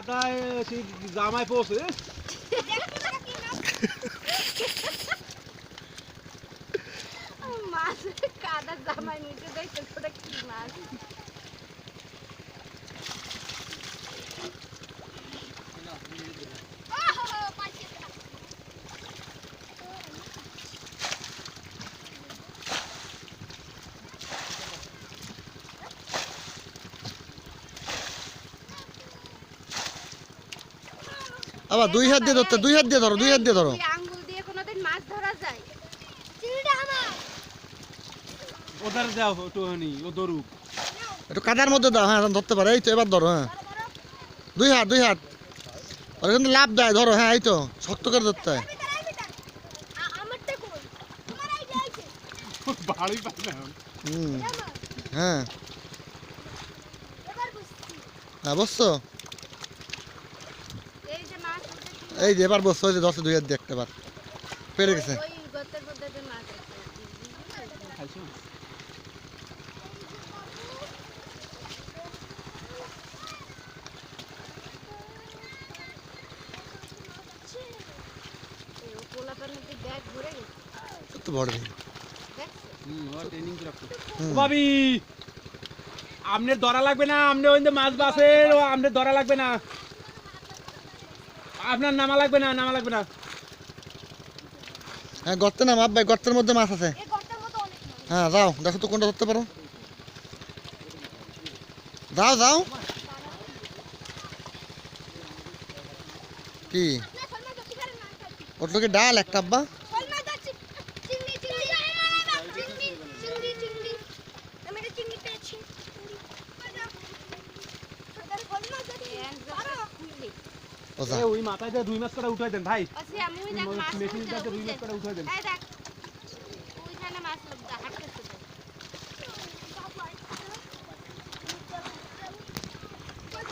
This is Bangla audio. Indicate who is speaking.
Speaker 1: কাদায় সেই জামায় পৌঁছে
Speaker 2: মাছ কাদা জামাই নিচে দেখতে তোরা কি মাছ
Speaker 3: আবার দুই হাত দিয়ে ধরতে দুই হাত দিয়ে ধরো দুই হাত দিয়ে ধরো।
Speaker 2: আঙ্গুল দিয়ে কোনোদিন মাছ ধরা যায়।
Speaker 1: ওদের দাও একটুখানি ও দরুক
Speaker 3: একটু কাদার মধ্যে দাও হ্যাঁ ধরতে পারে এই তো এবার ধরো হ্যাঁ। দুই হাত দুই হাত। ওরা কিন্তু লাভ দেয় ধরো হ্যাঁ এই তো শক্ত করে ধরতে হয়। হুম হ্যাঁ।
Speaker 2: এবার বুঝছি
Speaker 3: হ্যাঁ বসছো
Speaker 2: এই যে মাছ উঠেছে,
Speaker 3: এই যে এবার বসছো ওই দশে দুই দিয়ে একটা বার পেরে গেছে।
Speaker 2: ওই গর্তের মধ্যে যে মাছ আছে।
Speaker 1: খাইছো
Speaker 2: এই ও পোলাপানের যে ব্যাগ ভরে গেছে।
Speaker 3: কত বড় দেখি।
Speaker 2: দেখছ?
Speaker 1: হুম ও ট্রেনিং করে রাখতো
Speaker 3: হুম।
Speaker 1: ভাবি আমনের ধরা লাগবে না আমনে ওই মাছ বাসের ও আমনের ধরা লাগবে না। আপনার নামা লাগবে না নামা লাগবে না।
Speaker 3: হ্যাঁ গর্তে না মাপ ভাই গর্তের মধ্যে মাছ আছে।
Speaker 2: এই গর্তের মধ্যে অনেক মাছ।
Speaker 3: হ্যাঁ যাও দেখো তো কোনটা ধরতে পারো। যাও যাও। কি? ওটা কি ডাল একটা আব্বা।
Speaker 2: চিংড়ি পেয়েছি।
Speaker 1: ওই মাথায় দুই মাস করে উঠাই দেন ভাই। মেশিনটাতে দুই মাস করে উঠাই দেন।